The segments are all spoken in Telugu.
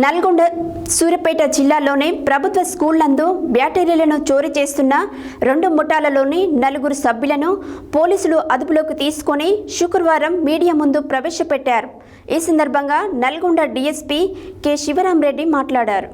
నల్గొండ సూర్యాపేట జిల్లాలోని ప్రభుత్వ స్కూల్ నందు బ్యాటరీలను చోరీ చేస్తున్న రెండు ముఠాలలోని నలుగురు సభ్యులను పోలీసులు అదుపులోకి తీసుకొని శుక్రవారం మీడియా ముందు ప్రవేశపెట్టారు. ఈ సందర్భంగా నల్గొండ డీఎస్పీ కె. శివరాంరెడ్డి మాట్లాడారు.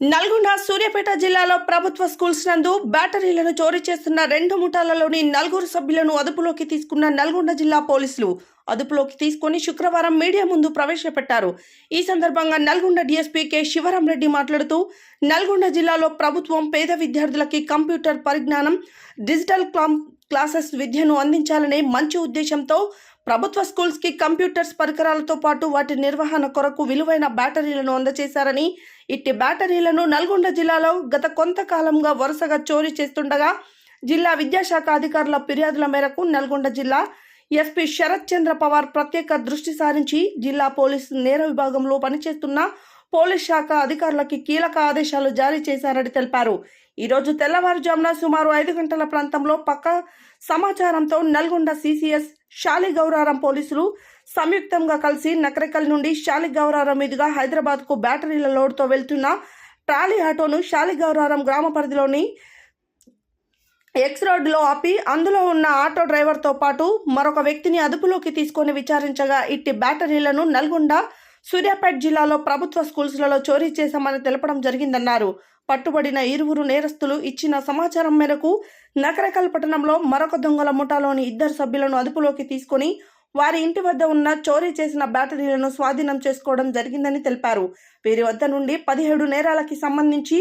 నల్గొండ సూర్యాపేట జిల్లాలో ప్రభుత్వ స్కూల్స్ నందు బ్యాటరీలను చోరీ చేస్తున్న రెండు ముఠాలలోని నలుగురు సభ్యులను అదుపులోకి తీసుకున్న నల్గొండ జిల్లా పోలీసులు అదుపులోకి తీసుకొని శుక్రవారం మీడియా ముందు ప్రవేశపెట్టారు. ఈ సందర్భంగా నల్గొండ డీఎస్పీ కె. శివరాం రెడ్డి మాట్లాడుతూ నల్గొండ జిల్లాలో ప్రభుత్వం పేద విద్యార్థులకి కంప్యూటర్ పరిజ్ఞానం డిజిటల్ క్లామ్ క్లాసెస్ విద్యను అందించాలనే మంచి ఉద్దేశంతో ప్రభుత్వ స్కూల్స్కి కంప్యూటర్స్ పరికరాలతో పాటు వాటి నిర్వహణ కొరకు విలువైన బ్యాటరీలను అందజేశారని ఇట్టి బ్యాటరీలను నల్గొండ జిల్లాలో గత కొంతకాలంగా వరుసగా చోరీ చేస్తుండగా జిల్లా విద్యాశాఖ అధికారుల ఫిర్యాదుల మేరకు నల్గొండ జిల్లా ఎస్పీ శరత్ చంద్ర పవార్ ప్రత్యేక దృష్టి సారించి జిల్లా పోలీసు నేర విభాగంలో పనిచేస్తున్న పోలీస్ శాఖ అధికారులకి కీలక ఆదేశాలు జారీ చేశారని తెలిపారు. ఈరోజు తెల్లవారుజామున సుమారు ఐదు గంటల ప్రాంతంలో పక్క సమాచారంతో నల్గొండ సిసిఎస్ శాలిగౌరారం పోలీసులు సంయుక్తంగా కలిసి నకరేకల్ నుండి శాలిగౌరారం మీదుగా హైదరాబాద్కు బ్యాటరీల లోడ్తో వెళ్తున్న ట్రాలీ ఆటోను శాలిగౌరారం గ్రామ పరిధిలోని ఎక్స్ రోడ్లో ఆపి అందులో ఉన్న ఆటో డ్రైవర్తో పాటు మరొక వ్యక్తిని అదుపులోకి తీసుకొని విచారించగా ఇట్టి బ్యాటరీలను నల్గొండ సూర్యాపేట జిల్లాలో ప్రభుత్వ స్కూల్స్లలో చోరీ చేశామని తెలపడం జరిగిందన్నారు. పట్టుబడిన ఇరువురు నేరస్తులు ఇచ్చిన సమాచారం మేరకు నకరకల్ పట్టణంలో మరొక దొంగల ముఠాలోని ఇద్దరు సభ్యులను అదుపులోకి తీసుకొని వారి ఇంటి వద్ద ఉన్న చోరీ చేసిన బ్యాటరీలను స్వాధీనం చేసుకోవడం జరిగిందని తెలిపారు. వీరి వద్ద నుండి పదిహేడు నేరాలకి సంబంధించి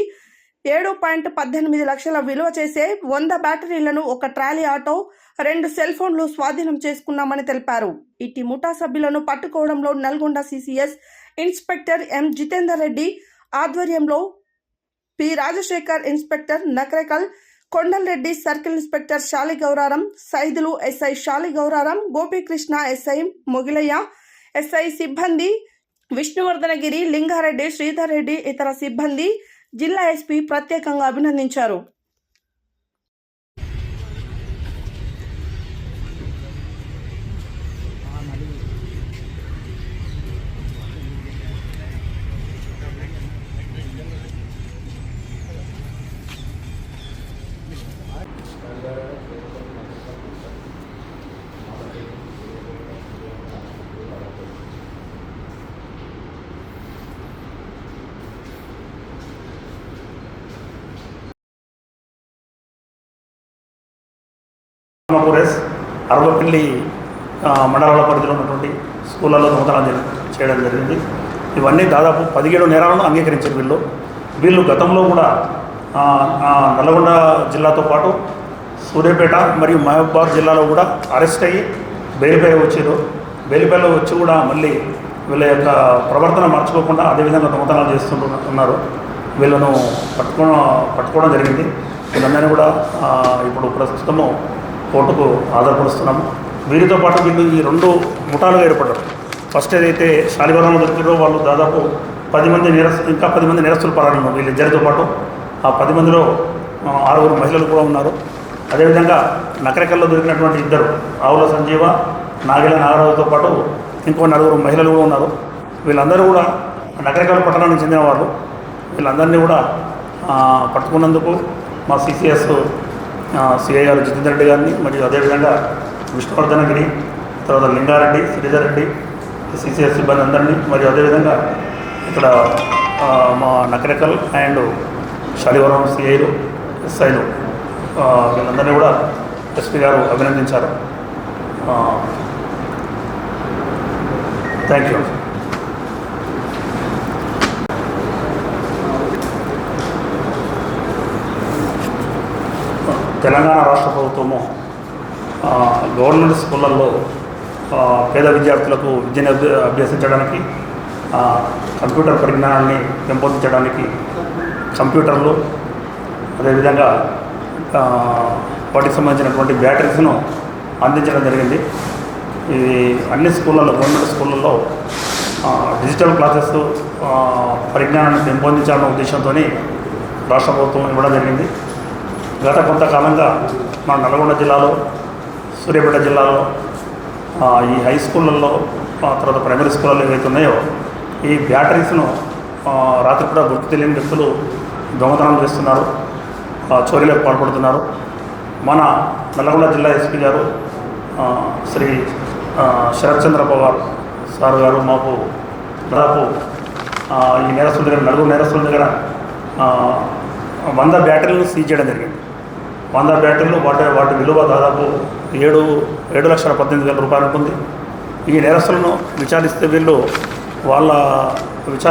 ఏడు పాయింట్ పద్దెనిమిది లక్షల విలువ చేసే వంద బ్యాటరీలను ఒక ట్రాలీ ఆటో రెండు సెల్ ఫోన్లు స్వాధీనం చేసుకున్నామని తెలిపారు. ఇట్టి ముఠా సభ్యులను పట్టుకోవడంలో Nalgonda CCS inspector M. Jitender Reddy ఆధ్వర్యంలో P. Rajasekhar inspector Nakrekal Kondal Reddy circle inspector Shali Gouraram Saidulu SI Shali Gouraram Gopikrishna SI Mogilaiah SI సిబ్బంది విష్ణువర్ధనగిరి లింగారెడ్డి శ్రీధర్ రెడ్డి ఇతర సిబ్బంది జిల్లా ఎస్పీ ప్రత్యేకంగా అభినందించారు. రామపురేస్ అరవపల్లి మండలాల పరిధిలో ఉన్నటువంటి స్కూళ్ళలో దొంగతనం చేయడం జరిగింది. ఇవన్నీ దాదాపు పదిహేడు నేరాలను అంగీకరించారు వీళ్ళు. వీళ్ళు గతంలో కూడా నల్గొండ జిల్లాతో పాటు సూర్యాపేట మరియు మహబూబాద్ జిల్లాలో కూడా అరెస్ట్ అయ్యి బెయిల్పై వచ్చారు. బెయిల్పైలో వచ్చి కూడా మళ్ళీ వీళ్ళ యొక్క ప్రవర్తన మార్చుకోకుండా అదేవిధంగా దొంగతనాలు చేస్తుంటు ఉన్నారు. వీళ్ళను పట్టుకో పట్టుకోవడం జరిగింది. వీళ్ళందరినీ కూడా ఇప్పుడు ప్రస్తుతము కోర్టుకు ఆధారపరుస్తున్నాము. వీరితో పాటు వీళ్ళు ఈ రెండు ముఠాలుగా ఏర్పడ్డారు. ఫస్ట్ ఏదైతే శాలివరంలో దొరికారో వాళ్ళు దాదాపు పది మంది నేరస్తు ఇంకా పది మంది నేరస్తులు పరారు వీళ్ళిద్దరితో పాటు ఆ పది మందిలో ఆరుగురు మహిళలు కూడా ఉన్నారు. అదేవిధంగా నకరకల్లో దొరికినటువంటి ఇద్దరు ఆవుల సంజీవ నాగిల నాగరావుతో పాటు ఇంకో నలుగురు మహిళలు కూడా ఉన్నారు. వీళ్ళందరూ కూడా నకరకల్ పట్టణానికి చెందిన వాళ్ళు. వీళ్ళందరినీ కూడా పట్టుకున్నందుకు మా సిసిఎస్ సిఐ గారు జితేందర్ రెడ్డి గారిని మరియు అదేవిధంగా విష్ణువర్ధనగిరి తర్వాత లింగారెడ్డి శ్రీధర్ రెడ్డి సిసిఎస్ సిబ్బంది అందరినీ మరియు అదేవిధంగా ఇక్కడ మా నకరికల్ అండ్ శాలివరం సిఐలు ఎస్ఐలు వీళ్ళందరినీ కూడా ఎస్పీ గారు అభినందించారు. Thank you. తెలంగాణ రాష్ట్ర ప్రభుత్వము గవర్నమెంట్ స్కూళ్ళల్లో పేద విద్యార్థులకు విద్యను అభ్య- అభ్యసించడానికి కంప్యూటర్ పరిజ్ఞానాన్ని పెంపొందించడానికి కంప్యూటర్లు అదేవిధంగా వాటికి సంబంధించినటువంటి బ్యాటరీస్ను అందించడం జరిగింది. ఇది అన్ని స్కూళ్ళల్లో గవర్నమెంట్ స్కూళ్ళల్లో డిజిటల్ క్లాసెస్ పరిజ్ఞానాన్ని పెంపొందించాలన్న ఉద్దేశంతో రాష్ట్ర ప్రభుత్వం ఇవ్వడం జరిగింది. గత కొంతకాలంగా మన నల్గొండ జిల్లాలో సూర్యాపేట జిల్లాలో ఈ హై స్కూళ్ళల్లో ఆ తర్వాత ప్రైమరీ స్కూళ్ళలో ఏవైతే ఉన్నాయో ఈ బ్యాటరీస్ను రాత్రి కూడా గుర్తు తెలియని వ్యక్తులు దొంగతనం చేస్తున్నారు ఆ, చోరీలకు పాల్పడుతున్నారు. మన నల్లగొండ జిల్లా ఎస్పీ గారు శ్రీ ఆ, శరత్ చంద్ర పవార్ సార్ గారు మాకు దాదాపు ఈ నేరస్తుల దగ్గర నలుగురు నేరస్తుల దగ్గర వంద బ్యాటరీలు సీజ్ చేయడం జరిగింది. వంద బ్యాటరీలు వాటి వాటి విలువ దాదాపు ఏడు ఏడు లక్షల పద్దెనిమిది వేల రూపాయలు ఉంటుంది ఈ నేరస్తులను విచారిస్తే వీళ్ళు వాళ్ళ